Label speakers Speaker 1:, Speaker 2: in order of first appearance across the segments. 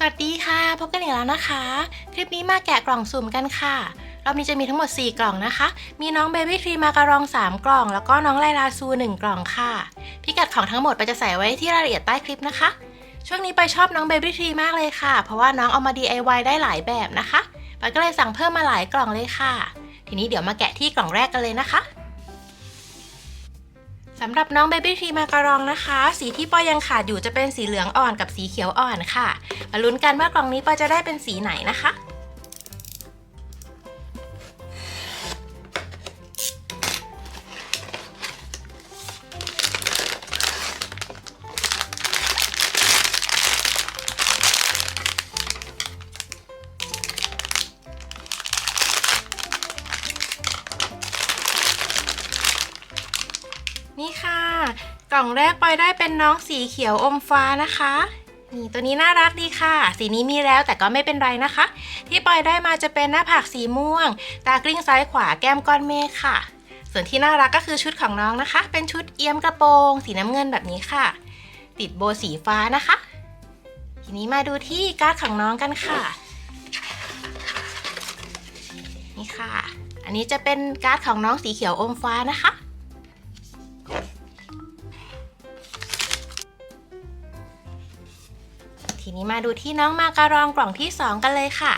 Speaker 1: สวัสดีค่ะ พบกันอีกแล้วนะคะ คลิปนี้มาแกะกล่องสุ่มกันค่ะ รอบนี้จะมีทั้งหมด 4 กล่องนะคะ มีน้องเบบี้ทรีมาการอง 3 กล่อง แล้วก็น้องไลลาซู 1 กล่องค่ะ พิกัดของทั้งหมดไปจะใส่ไว้ที่รายละเอียดใต้คลิปนะคะ ช่วงนี้ไปชอบน้องเบบี้ทรีมากเลยค่ะ เพราะว่าน้องเอามา DIY ได้หลายแบบนะคะไปก็เลยสั่งเพิ่มมาหลายกล่องเลยค่ะ ทีนี้เดี๋ยวมาแกะที่กล่องแรกกันเลยนะคะ สำหรับน้องเบบี้ทรีมาการองนะคะ สีที่ปอยยังขาดอยู่จะเป็นสีเหลืองอ่อนกับสีเขียวอ่อนค่ะ มาลุ้นกันว่ากล่องนี้ปอยจะได้เป็นสีไหนนะคะ นี่ค่ะ กล่องแรกปอยได้เป็นน้องสีเขียวอมฟ้านะคะ นี่ตัวนี้น่ารักดีค่ะ สีนี้มีแล้วแต่ก็ไม่เป็นไรนะคะ ที่ปอยได้มาจะเป็นหน้าผากสีม่วง ตากลิ้งซ้ายขวาแก้มก้อนเมฆค่ะ ส่วนที่น่ารักก็คือชุดของน้องนะคะ เป็นชุดเอี้ยมกระโปรง สีน้ำเงินแบบนี้ค่ะ ติดโบสีฟ้านะคะ ทีนี้มาดูที่การ์ดของน้องกันค่ะนี่ค่ะ อันนี้จะเป็นการ์ดของน้องสีเขียวอมฟ้านะคะ นี้มาดูที่น้องมาการองกล่องที่ 2 กันเลยค่ะ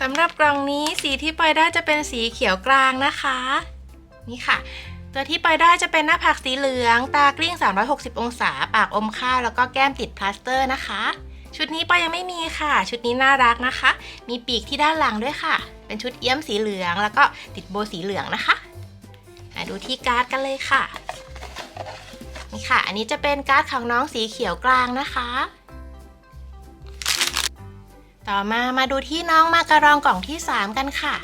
Speaker 1: สำหรับกล่องนี้สีที่ปล่อยได้จะเป็นสีเขียวกลางนะคะ นี่ค่ะ ตัวที่ไปได้จะเป็นหน้าผากสีเหลือง ตากลิ้ง 360 องศา ปากอมข้าว แล้วก็แก้มติดพลาสเตอร์นะคะ ชุดนี้ปอยังไม่มีค่ะ ชุดนี้น่ารักนะคะ มีปีกที่ด้านหลังด้วยค่ะ เป็นชุดเอี้ยมสีเหลือง แล้วก็ติดโบว์สีเหลืองนะคะมาดูที่การ์ดกันเลยค่ะ นี่ค่ะ อันนี้จะเป็นการ์ดของน้องสีเขียวกลางนะคะ ต่อมามาดูที่น้องมาการองกล่องที่ 3 กันค่ะ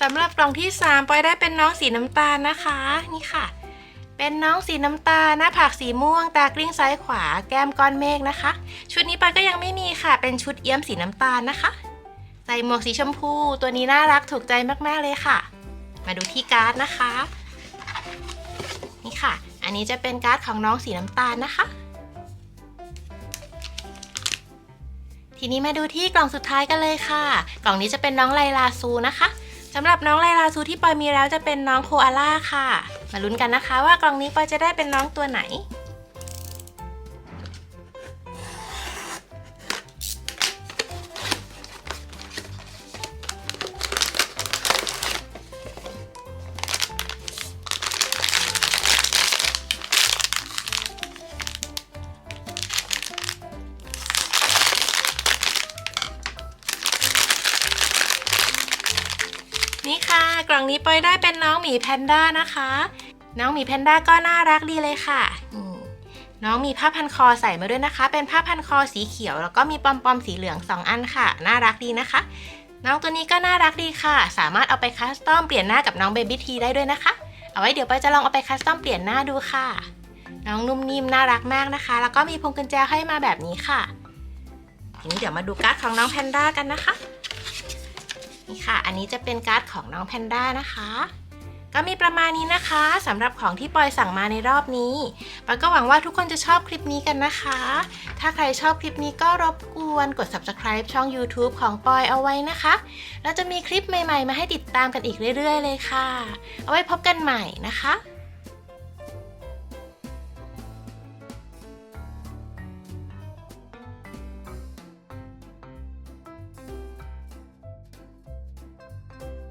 Speaker 1: สำหรับกล่องที่3ปอยได้เป็นน้องสีน้ำตาลนะคะ นี่ค่ะ เป็นน้องสีน้ำตาลหน้าผากสีม่วง ตากลิ้งซ้ายขวา แก้มก้อนเมฆนะคะ ชุดนี้ปอยก็ยังไม่มีค่ะ เป็นชุดเอี้ยมสีน้ำตาลนะคะ ใส่หมวกสีชมพู ตัวนี้น่ารักถูกใจมากๆเลยค่ะ มาดูที่การ์ดนะคะ นี่ค่ะ อันนี้จะเป็นการ์ดของน้องสีน้ำตาลนะคะ ทีนี้มาดูที่กล่องสุดท้ายกันเลยค่ะ กล่องนี้จะเป็นน้องไลลาซูนะคะ สำหรับน้องไลลาซูที่ปอยมีแล้วจะเป็นน้องโคอาล่าค่ะ มาลุ้นกันนะคะว่ากล่องนี้ปอยจะได้เป็นน้องตัวไหน นี่ค่ะ กล่องนี้ปอยได้เป็นน้องหมีแพนด้านะคะ น้องหมีแพนด้าก็น่ารักดีเลยค่ะ น้องมีผ้าพันคอใส่มาด้วยนะคะ เป็นผ้าพันคอสีเขียว แล้วก็มีปอมปอมสีเหลือง2อันค่ะ น่ารักดีนะคะ น้องตัวนี้ก็น่ารักดีค่ะ สามารถเอาไปคัสตอมเปลี่ยนหน้ากับน้องเบบี้ทีได้ด้วยนะคะ เอาไว้เดี๋ยวปอยจะลองเอาไปคัสตอมเปลี่ยนหน้าดูค่ะ น้องนุ่มนิ่มน่ารักมากนะคะ แล้วก็มีพวงกุญแจให้มาแบบนี้ค่ะทีนี้เดี๋ยวมาดูการ์ดของน้องแพนด้ากันนะคะ นี่ค่ะ อันนี้จะเป็นการ์ดของน้องแพนด้านะคะ ก็มีประมาณนี้นะคะสำหรับของที่ปอยสั่งมาในรอบนี้ปอยก็หวังว่าทุกคนจะชอบคลิปนี้กันนะคะ ถ้าใครชอบคลิปนี้ก็รบกวนกด subscribe ช่อง YouTube ของปอยเอาไว้นะคะแล้วจะมีคลิปใหม่ๆ มาให้ติดตามกันอีกเรื่อย ๆ เลยค่ะ เอาไว้พบกันใหม่นะคะ